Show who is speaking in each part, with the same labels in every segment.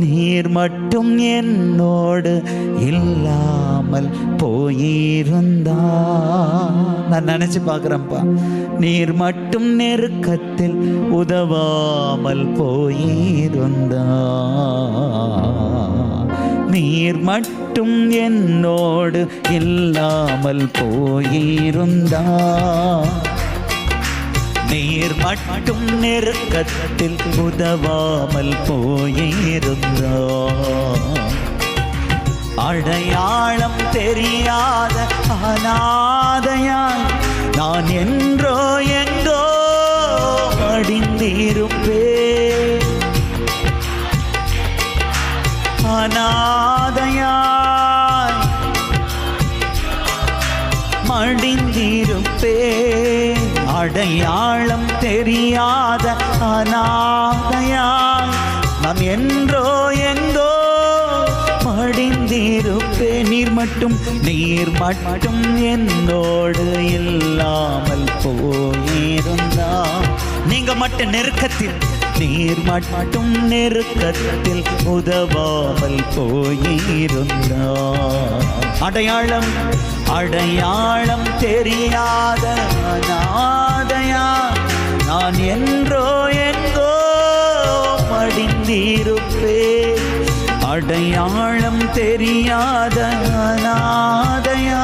Speaker 1: நீர் மட்டும் என்னோடு இல்லாமல் போயிருந்தா நான் நினைச்சு பார்க்குறேன்ப்பா. நீர் மட்டும் நெருக்கத்தில் உதவாமல் போயிருந்தா நீர் மட்டும் என்னோடு இல்லாமல் போயிருந்தா நீர் மட்டும் நெருக்கத்தில் உதவாமல் போயிருந்தோ அடையாளம் தெரியாத அனாதையாய் நான் என்றோ மடிந்திருப்பேன் அடையாளம் தெரியாத அநாதையான் நான் என்றோ எங்கோ மடிந்திருப்பேன் நீர் மட்டும் நீர் மட்டும் என்னோடு இல்லாமல் போயிருந்தா நீங்க மட்டும் நெருக்கத்தில் நீர் மட்டும் நெருக்கத்தில் உதவாமல் போயிருந்தார். அடையாளம் அடையாளம் தெரியாத அநாதையா நான் என்றோ எங்கோ மடிந்திருப்பேன். அடையாளம் தெரியாத அநாதையாய்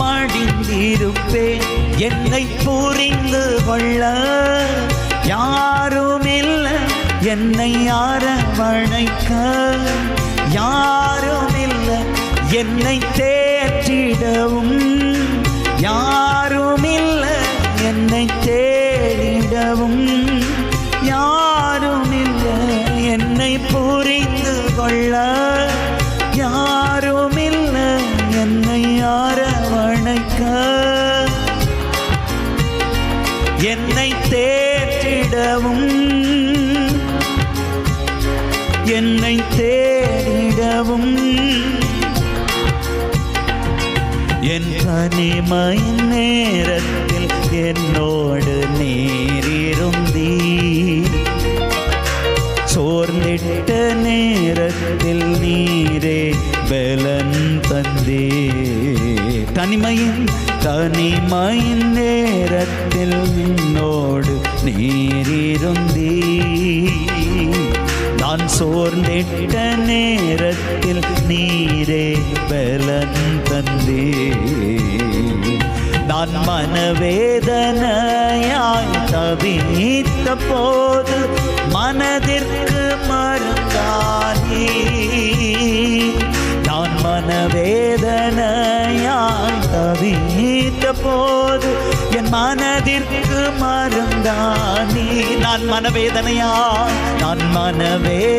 Speaker 1: மடிந்திருப்பேன். என்னை பூரி புரிந்து கொள்ள யாரும் இல்லை என்னை அரவணைக்க. யாரும் இல்லை என்னை தேற்றிடவும். யாரும் இல்லை என்னை தேடிடவும். யாரும் இல்லை என்னை புரிந்து கொள்ள தேடிடவும் என் தனிமை நேரத்தில் என்னோடு நேரிருந்தீ சோர்ந்திட்ட நேரத்தில் நீரே பலன் தந்தே தனிமையின் தனிமையின் நேரத்தில் என்னோடு நீரிருந்தீ நான் சோர்ந்திட்ட நேரத்தில் நீரே பலன் தந்தே நான் மனவேதனையாய் தவித்த போது மனதிற்கு மருந்தானே நான் மனவேதனையாய் தவித்த போது மனதிற்கு மறந்தானே நான் மனவேதனையாய் நான் மனவேதனையாய்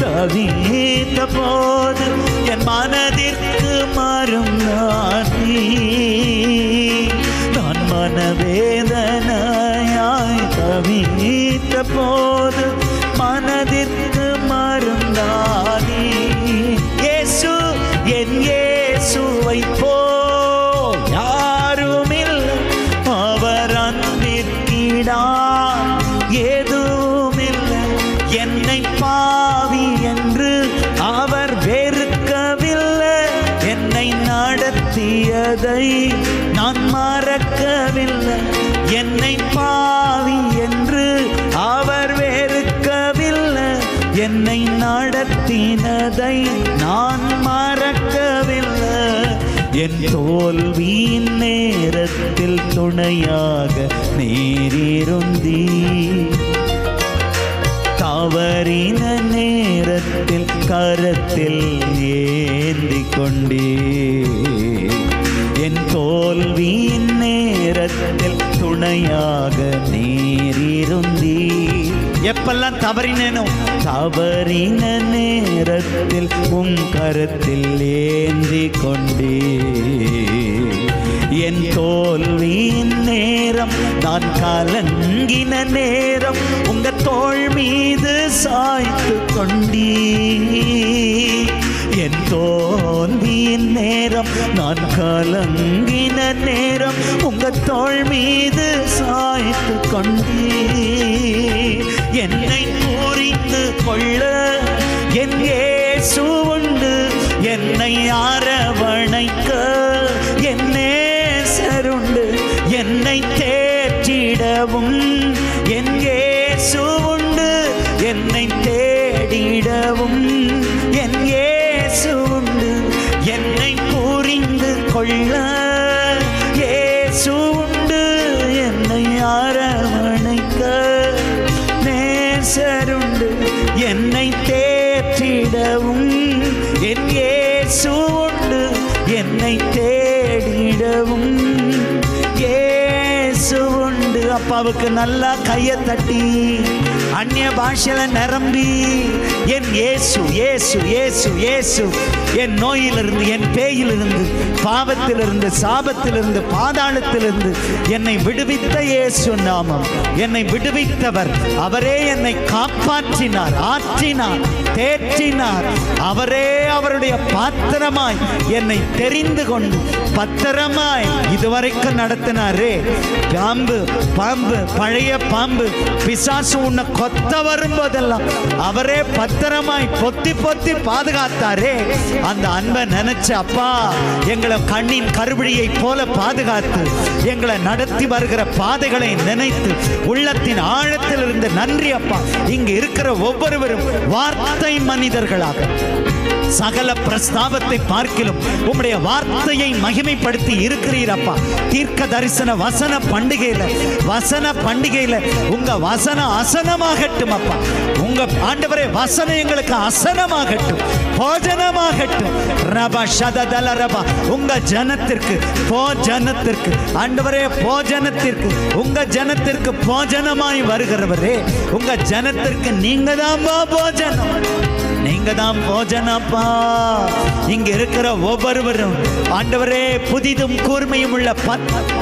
Speaker 1: தவித்த போது என் மனதிற்கு மறந்தானே நான் மனவேதனையாய் தவித்த போது நடத்தினதை நான் மறக்கவில்லை. என் தோல்வியின் நேரத்தில் துணையாக நீரிருந்தி தவறின நேரத்தில் கரத்தில் ஏந்தி கொண்டே எப்பெல்லாம் தவறினேனோ? தவறின நேரத்தில் உம் கருத்தில் ஏந்தி கொண்டே என் தோல்வியின் நேரம் நான் கலங்கின நேரம் உங்க தோல் மீது சாய்த்து கொண்டீ என் தோல்வியின் நேரம் நான் கலங்கின நேரம் உங்க தோல் மீது சாய்த்து கொண்டே என்னை பூரிந்து கொள்ள. என் ஏசு உண்டு. என்னை அரவணைக்க. என் நேசருண்டு என்னை தேற்றிடவும். என் ஏசு உண்டு. என்னை தேடிடவும். என் ஏசு உண்டு. என்னை புரிந்து கொள்ள. ஏசு நேசருண்டு என்னை தேற்றிடவும். என் இயேசு உண்டு என்னை தேடிடவும். இயேசு உண்டு அப்பாவுக்கு நல்லா கையை தட்டி அந்நிய பாஷையில நிரம்பி என் ஏசு ஏசு ஏசு ஏசு என் நோயிலிருந்து என் பேயிலிருந்து பாவத்திலிருந்து சாபத்திலிருந்து பாதாளத்திலிருந்து என்னை விடுவித்த இயேசு நாமம். என்னை விடுவித்தவர். அவரே என்னை காப்பாற்றினார் ஆற்றினார் தேற்றினார். அவரே அவருடைய பாத்திரமாய் என்னை தெரிந்து கொண்டு பத்திரமாய் இதுவரைக்கும் நடத்தினாரே. பாம்பு பாம்பு பழைய பாம்பு பிசாசு உன்னை கொத்த வரும்போதெல்லாம் அவரே பத்திரமாய் பொத்தி பொத்தி பாதுகாத்தாரே. அந்த அன்பை நினைச்ச அப்பா எங்களை கண்ணின் கருவிழியை போல பாதுகாத்து எங்களை நடத்தி வருகிற பாதைகளை நினைத்து உள்ளத்தின் ஆழத்தில் இருந்து நன்றி அப்பா. இங்கு இருக்கிற ஒவ்வொருவரும் வார்த்தை மனிதர்களாக. சகல பிரஸ்தாபத்தை பார்க்கிலும் உம்முடைய வார்த்தையை மகிமைப்படுத்தி இருக்கிறீர் அப்பா. தீர்க்க தரிசன வசன பண்டிகையில வசன பண்டிகையில உங்க வசன அசனமாகட்டும் அப்பா. உங்க ஆண்டவரே வசனம் எங்களுக்கு அசனமாகட்டும் போஜனமாகட்டும். ரபா சததல ரபா உங்க ஜனத்திற்கு போஜனத்திற்கு ஆண்டவரே போஜனத்திற்கு உங்க ஜனத்திற்கு போஜனமாய் வருகிறவரே உங்க ஜனத்திற்கு நீங்க தான் போஜனம். நீங்க தான் போஜனப்பா. இங்க இருக்கிற ஒவ்வொருவரும் ஆண்டவரே புதிதும் கூர்மையும் உள்ள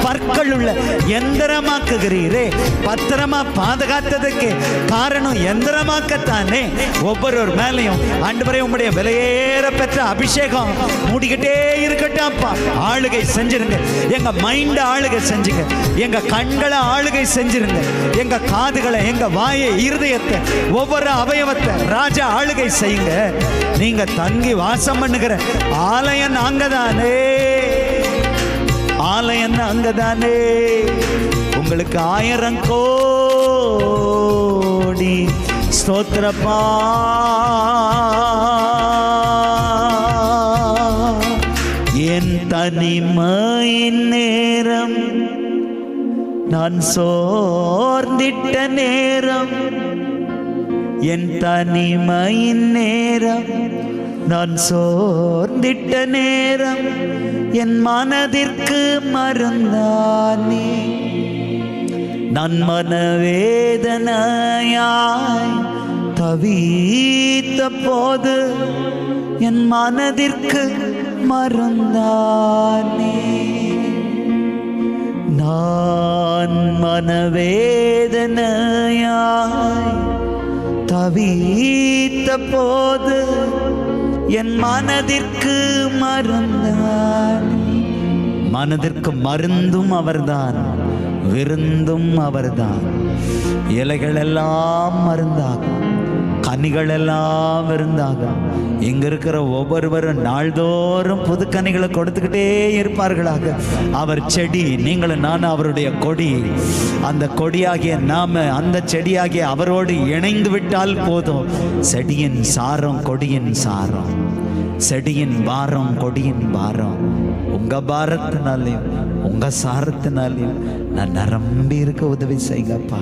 Speaker 1: பற்கள் உள்ள எந்திரமாக்குகிறீரே. பத்திரமா பாதுகாத்ததுக்கு காரணம் எந்திரமாக்கத்தானே. ஒவ்வொருவர் மேலையும் ஆண்டவரே உம்முடைய விலையேற பெற்ற அபிஷேகம் மூடிக்கிட்டே இருக்கட்டாப்பா ஆளுகை செஞ்சிருங்க. எங்க மைண்ட ஆளுகை செஞ்சுங்க. எங்க கண்களை ஆளுகை செஞ்சிருங்க. எங்க காதுகளை எங்க வாயை இருதயத்தை ஒவ்வொரு அவயவத்தை ராஜா ஆளுகை செய்ய செய்யுங்க நீங்க தங்கி வாசம் பண்ணுகிற ஆலயம் நாங்க தானே ஆலயம் நாங்க தானே உங்களுக்கு ஆயிரம் கோடி ஸ்தோத்திரப்பா. என் தனிமையின் நேரம் நான் சோர்ந்திட்ட நேரம் என் தனிமையின் நேரம் நான் சோர்ந்திட்ட நேரம் என் மனதிற்கு மருந்தானே. நான் மனவேதனையாய் தவித்த போது என் மனதிற்கு மருந்தானே. நான் மனவேதனையாய் தவித்த போது என் மனதிற்கு மருந்தான் மனதிற்கு மருந்தும் அவர்தான் விருந்தும் அவர்தான். இலைகள் எல்லாம் மருந்தாகும். கனிகள் எல்லாம் இருந்தாங்க இங்க இருக்கிற ஒவ்வொருவரும் நாள்தோறும் புது கனிகளை கொடுத்துக்கிட்டே இருப்பார்களாக. அவர் செடி நீங்களும் நான் அவருடைய கொடி. அந்த கொடியாகிய நாம அந்த செடியாகிய அவரோடு இணைந்து விட்டால் போதும். செடியின் சாரம் கொடியின் சாரம். செடியின் பாரம் கொடியின் பாரம். உங்க பாரத்தினாலையும் உங்க சாரத்தினாலையும் நான் நிரம்பி இருக்க உதவி செய்கப்பா